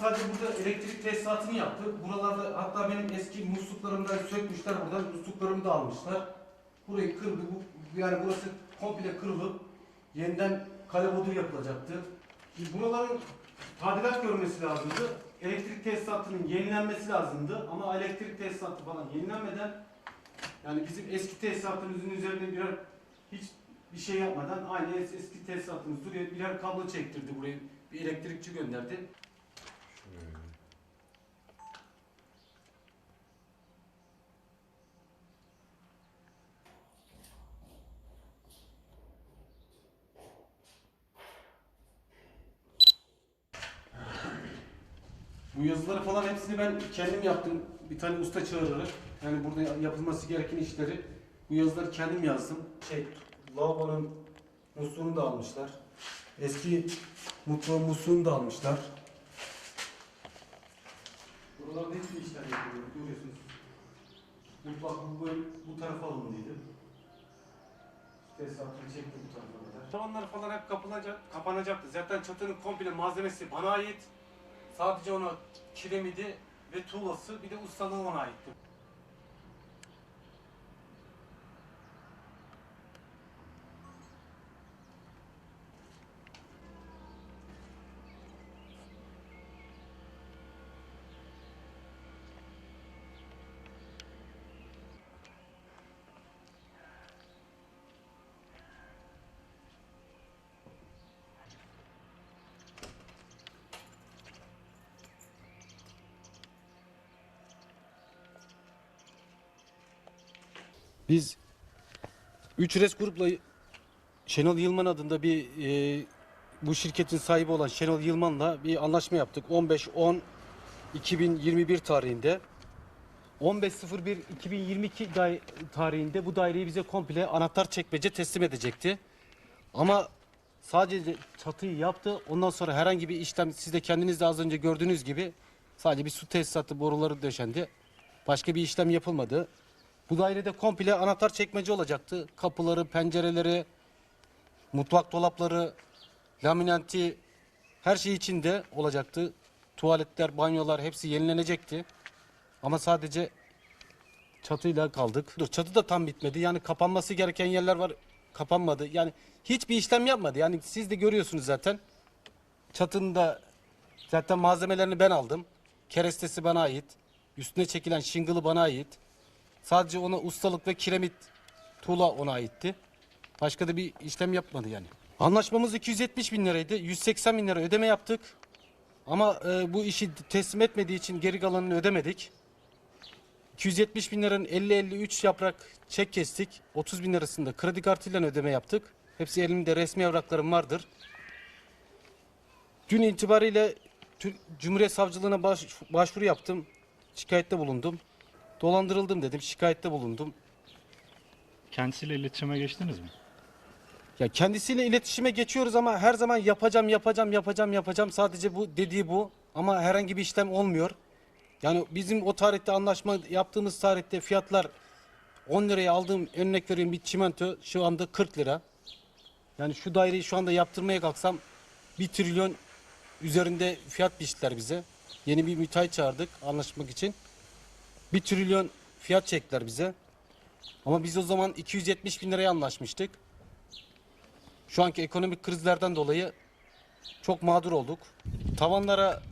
sadece burada elektrik tesisatını yaptı. Buralarda hatta benim eski musluklarımı da sökmüşler buradan. Musluklarımı da almışlar. Burayı kırdı. Bu, yani burası komple kırılıp yeniden kale yapılacaktı. Şimdi Buraların tadilat görmesi lazımdı. Elektrik tesisatının yenilenmesi lazımdı. Ama elektrik tesisatı falan yenilenmeden yani bizim eski tesisatımızın üzerine birer hiç bir şey yapmadan aynı es- eski tesisatımız duruyor. Birer kablo çektirdi buraya. Bir elektrikçi gönderdi. Bu yazıları falan hepsini ben kendim yaptım. Bir tane usta çağırarak. Yani burada yapılması gereken işleri bu yazıları kendim yazdım. Şey, lavabonun musluğunu da almışlar. Eski mutfağın musluğunu da almışlar. Buralarda hiçbir işler yapılıyor. Görüyorsunuz. Mutfak bu, böyle, bu tarafa alındıydı. Tesisatını çekti bu tarafa kadar. Tavanlar falan hep kapılacak, kapanacaktı. Zaten çatının komple malzemesi bana ait. Sadece ona kiremidi ve tuğlası bir de ustalığı ona aitti. Biz 3 res grupla Şenol Yılman adında bir e, bu şirketin sahibi olan Şenol Yılman'la bir anlaşma yaptık. 15-10-2021 tarihinde. 15.01.2022 day- tarihinde bu daireyi bize komple anahtar çekmece teslim edecekti. Ama sadece çatıyı yaptı. Ondan sonra herhangi bir işlem siz de kendiniz de az önce gördüğünüz gibi sadece bir su tesisatı boruları döşendi. Başka bir işlem yapılmadı. Bu dairede komple anahtar çekmece olacaktı. Kapıları, pencereleri, mutfak dolapları, laminanti her şey içinde olacaktı. Tuvaletler, banyolar hepsi yenilenecekti. Ama sadece çatıyla kaldık. Dur, çatı da tam bitmedi. Yani kapanması gereken yerler var. Kapanmadı. Yani hiçbir işlem yapmadı. Yani siz de görüyorsunuz zaten. Çatının da zaten malzemelerini ben aldım. Kerestesi bana ait. Üstüne çekilen şingılı bana ait. Sadece ona ustalık ve kiremit tuğla ona aitti. Başka da bir işlem yapmadı yani. Anlaşmamız 270 bin liraydı. 180 bin lira ödeme yaptık. Ama e, bu işi teslim etmediği için geri kalanını ödemedik. 270 bin liranın 50-53 yaprak çek kestik. 30 bin lirasını kredi kartıyla ödeme yaptık. Hepsi elimde resmi evraklarım vardır. Dün itibariyle Cumhuriyet Savcılığına baş- başvuru yaptım. Şikayette bulundum. Dolandırıldım dedim. Şikayette bulundum. Kendisiyle iletişime geçtiniz mi? Ya kendisiyle iletişime geçiyoruz ama her zaman yapacağım, yapacağım, yapacağım, yapacağım. Sadece bu dediği bu. Ama herhangi bir işlem olmuyor. Yani bizim o tarihte anlaşma yaptığımız tarihte fiyatlar 10 liraya aldığım örnek vereyim bir çimento şu anda 40 lira. Yani şu daireyi şu anda yaptırmaya kalksam 1 trilyon üzerinde fiyat biçtiler bize. Yeni bir müteahhit çağırdık anlaşmak için. 1 trilyon fiyat çektiler bize. Ama biz o zaman 270 bin liraya anlaşmıştık. Şu anki ekonomik krizlerden dolayı çok mağdur olduk. Tavanlara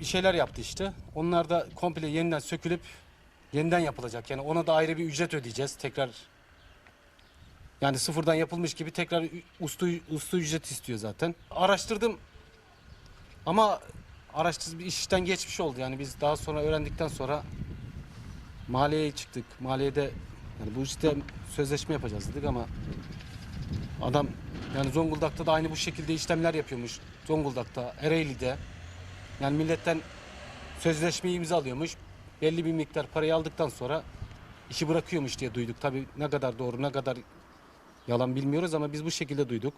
bir şeyler yaptı işte. Onlar da komple yeniden sökülüp yeniden yapılacak. Yani ona da ayrı bir ücret ödeyeceğiz tekrar. Yani sıfırdan yapılmış gibi tekrar ustu, ustu ücret istiyor zaten. Araştırdım ama araştırdım işten geçmiş oldu. Yani biz daha sonra öğrendikten sonra maliyeye çıktık. Maliyede yani bu işte sözleşme yapacağız dedik ama Adam yani Zonguldak'ta da aynı bu şekilde işlemler yapıyormuş. Zonguldak'ta, Ereğli'de. Yani milletten sözleşmeyi imzalıyormuş. Belli bir miktar parayı aldıktan sonra işi bırakıyormuş diye duyduk. Tabii ne kadar doğru ne kadar yalan bilmiyoruz ama biz bu şekilde duyduk.